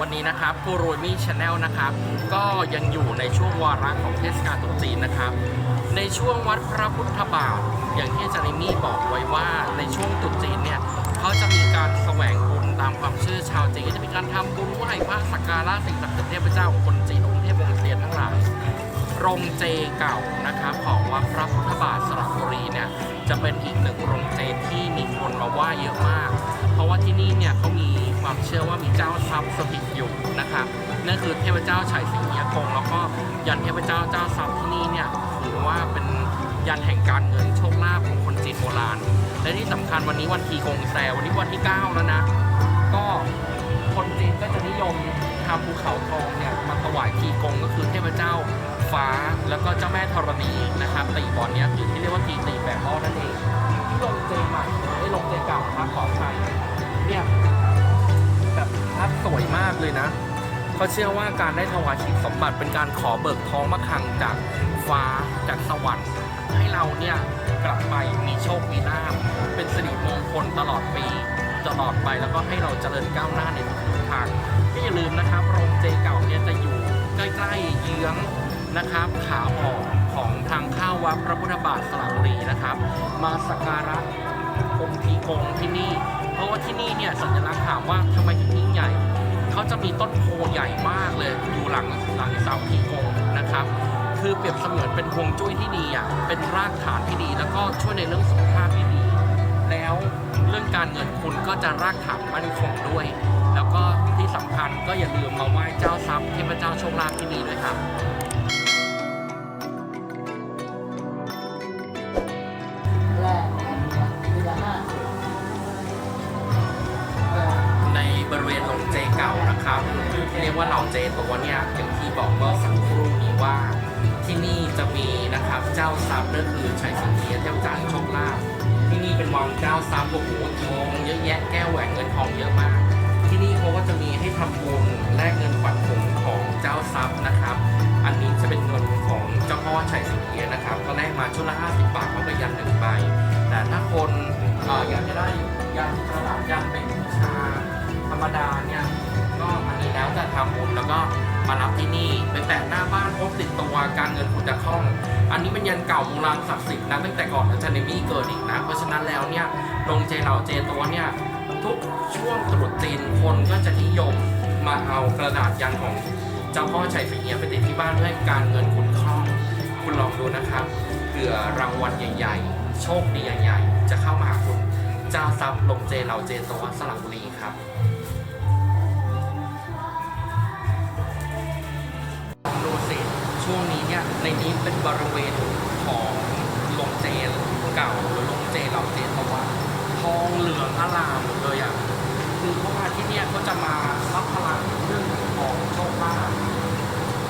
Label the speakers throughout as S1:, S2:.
S1: วันนี้นะครับกูรูมี่ชาแนลนะครับ ก็ยังอยู่ในช่วงวาระของเทศกาลตรุษจีนนะครับ ในช่วงวัดพระพุทธบาท อย่างที่อาจารย์เอมี่บอกไว้ว่าในช่วงตรุษจีนเนี่ยเขาจะมีการแสวงบุญตามความเชื่อชาวจีนก็จะมีการทำบุญไหว้พระสักการะสิ่งศักดิ์สิทธิ์เทพเจ้าของคนจีนองค์เทพองค์เซียนทั้งหลายโรงเจเก่านะครับของวัดพระพุทธบาทสระบุรีเนี่ยจะเป็นอีกหนึ่งโรงเจที่มีคนมาไหว้เยอะมาก เพราะว่าที่นี่เนี่ยเขา ความเชื่อว่ามีเจ้าทรัพย์สถิตอยู่นะครับนั่นคือเทพเจ้าชัยสิงห์ยคงแล้วก็ยันเทพเจ้าเจ้าทรัพย์ที่นี่เนี่ยถือว่าเป็นยันแห่งการเงินโชคลาภของคนจีนโบราณ และที่สำคัญวันนี้วันทีกงแซวันนี้วันที่ 9 แล้วนะ ก็คนจีนก็จะนิยมทำภูเขาทองเนี่ยมาถวายทีกงก็คือเทพเจ้าฟ้าแล้วก็เจ้าแม่ธรณีนะครับตีบอลเนี้ยคือที่เรียกว่าทีตีแบบหม้อนั่นเองที่ลงเจใหม่ไม่ลงเจเก่าครับขออภัยเนี่ย สวยมากเลยนะเขาเชื่อว่าการได้ถวายชิงสมบัติเป็นการขอเบิกท้องมะคังจากฟ้าจากสวรรค์ให้เราเนี่ยกลับไปมีโชค มีลาภเป็นสิริมงคลตลอดปี ตลอดไปแล้วก็ให้เราเจริญก้าวหน้าในทุกๆทางที่อย่าลืมนะครับโรงเจเก่าเนี่ยจะอยู่ใกล้ๆเยื้องนะครับขาออกของทางเข้าวัดพระพุทธบาทสระบุรีนะครับ มาสักการะองค์ทีกงที่นี่ เพราะว่าที่นี่เนี่ยสัญลักษณ์ถามว่าทำไมถึงยิ่งใหญ่ เขาจะมีต้นโพใหญ่มากเลยอยู่หลังหลังเสาทีกงนะครับ คือเปรียบเสมือนเป็นพวงจุ้ยที่ดีอะเป็นรากฐานที่ดี แล้วก็ช่วยในเรื่องสุขภาพที่ดี แล้วเรื่องการเงินคุณก็จะรากฐานมั่นคงด้วย แล้วก็ที่สำคัญก็อย่าลืมมาไหว้เจ้าทรัพย์เทพเจ้าโชคลาภที่ดีด้วยครับ
S2: นะ
S1: ครับ เรียกว่าเหล่าเจตัวเนี่ยอย่างที่บอกเมื่อสักครู่นี้ว่าที่นี่จะมีนะครับเจ้าทรัพย์ก็คือชัยสิงเอียเทพเจ้าแห่งโชคลาภที่นี่เป็นวังเจ้าทรัพย์โอ้โหทองเยอะแยะแก้วแหวนเงินทองเยอะมาก ที่นี่เขาก็จะมีให้ทำบุญแลกเงินขวัญถุงของเจ้าทรัพย์นะครับ อันนี้จะเป็นเงินของเจ้าพ่อชัยสิงเอียนะครับ ก็แลกมาชุดละ50 บาทเขาก็ยันหนึ่งใบแต่ถ้าคนออยากจะได้ เงินคุณจะคล่อง อันนี้เป็นยันเก่าโบราณศักดิ์สิทธิ์นะตั้งแต่ก่อนอาจารย์เนมี่เกิดอีกนะ เพราะฉะนั้นแล้วเนี่ยลงเจเหล่าเจตัวเนี่ยทุกช่วงตรุษจีนคนก็จะนิยมมาเอากระดาษยันของเจ้าพ่อชัยสิงเอียไปติดที่บ้านเพื่อให้การเงินคุณคล่อง คุณลองดูนะครับเผื่อรางวัลใหญ่ ๆ โชคดีใหญ่ๆจะเข้ามาหาคุณเจ้าทรัพย์ลงเจเหล่าเจตัวสระบุรี ในนี้เป็นบริเวณของโรงเจเก่าหรือโรงเจเหล่าเจตะวันทองเหลืองอลามหมดเลยอะคือเขามาที่เนี่ยก็จะมารับพลังเรื่องของโชคลาภ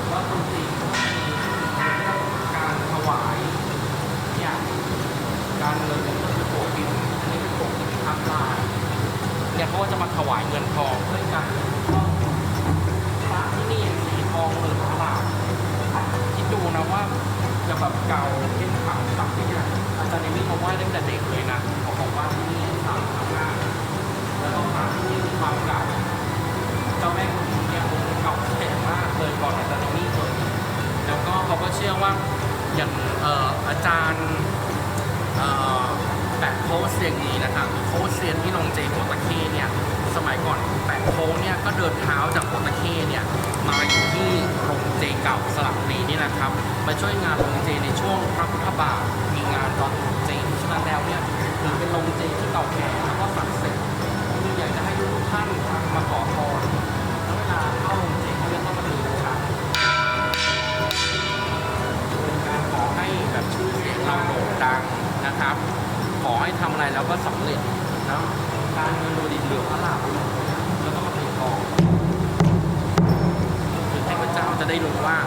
S1: แล้วคนจีนเขาก็มีการถวายเนี่ยการเงินก็คือโปรกินอันนี้เป็นโปรกินทับลายเนี่ยเขาก็จะมาถวายเงินทองเพื่อการเงินคล่อง พระที่นี่สีทองเหลืองอลามคิดดูนะว่าจะแบบเก่าเป็นขาวสักที่เนี่ยอาจารย์เนมี่เขาไหว้ตั้งแต่เด็กเลยนะเขาบอกว่าที่นี่สามพันห้าแล้วก็พระที่นี่มีความเก่าเจ้าแม่คุณอิมเนี่ยองค์เก่าแก่มากเลยก่อนอาจารย์เนมี่เกิดอีกแล้วก็เขาก็เชื่อว่า อย่างอาจารย์แปะโพสเซียงนี้นะครับโพสเซียนที่ลงเจหัวตะเข้เนี่ยสมัยก่อนแปะโค้งเนี่ยก็เดินเท้าจากโปรตะเคเนี่ยมาอยู่ที่โรงเจเก่าสลับบุรีนี่แหละครับมาช่วยงานโรงเจในช่วงพระพุทธบาทมีงานตอนตรุษจีนฉะนั้นแล้วเนี่ยถือเป็นโรงเจที่เก่าแก่แล้วก็ศักดิ์สิทธิ์คืออยากจะให้ทุกท่านมาขอพร การเงินโดดิเหลืองอลามแล้วก็มาเป็นทองคือให้พระเจ้าจะได้รู้ว่า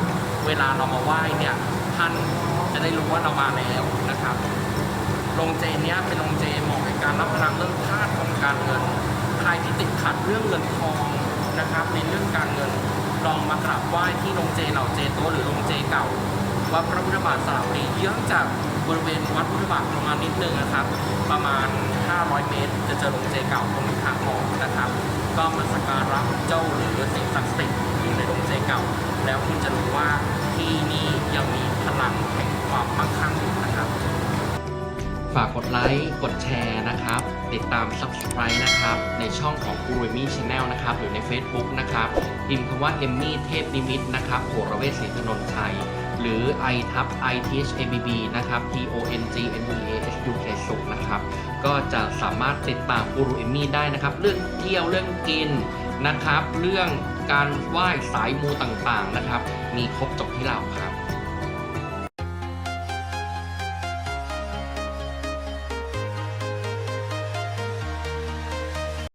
S1: เวลาเรามาไหว้เนี่ยท่านจะได้รู้ว่าเรามาแล้วนะครับโรงเจเนี้ยเป็นโรงเจเหมาะในการรับพลังเรื่องธาตุของการเงินใครที่ติดขัดเรื่องเงินทองนะครับ ในเรื่องการเงินลองมากราบไหว้ที่โรงเจเหล่าเจโตหรือโรงเจเก่าวัดพระพุทธบาทสระบุรีเยื้องจาก บริเวณวัดพุทธบาทประมาณนิดนึงนะครับ ประมาณ 500 เมตร จะเจอโรงเจเก่าตรงทางออกนะครับ ก็มาสักการะเจ้าหรือสิ่งศักดิ์สิทธิ์อยู่ในดงเจเก่า แล้วคุณจะรู้ว่าที่นี่ยังมีพลังแห่งความมั่งคั่งอยู่นะครับ ฝากกดไลค์ กดแชร์นะครับ ติดตาม Subscribe นะครับ ในช่องของ u r u m i Channel นะครับ หรือใน Facebook นะครับพิมพ์คำว่า e m m y เทพนิมิตนะครับโหรเวศศรีถนนชัย หรือ i ทับ i t h a b b นะครับ t o n g n e a h u k สุขนะครับ ก็จะสามารถติดตามกูรูเอมมี่ได้นะครับ เรื่องเที่ยวเรื่องกินนะครับ เรื่องการไหว้สายมูต่างๆนะครับ มีครบจบที่เราครับ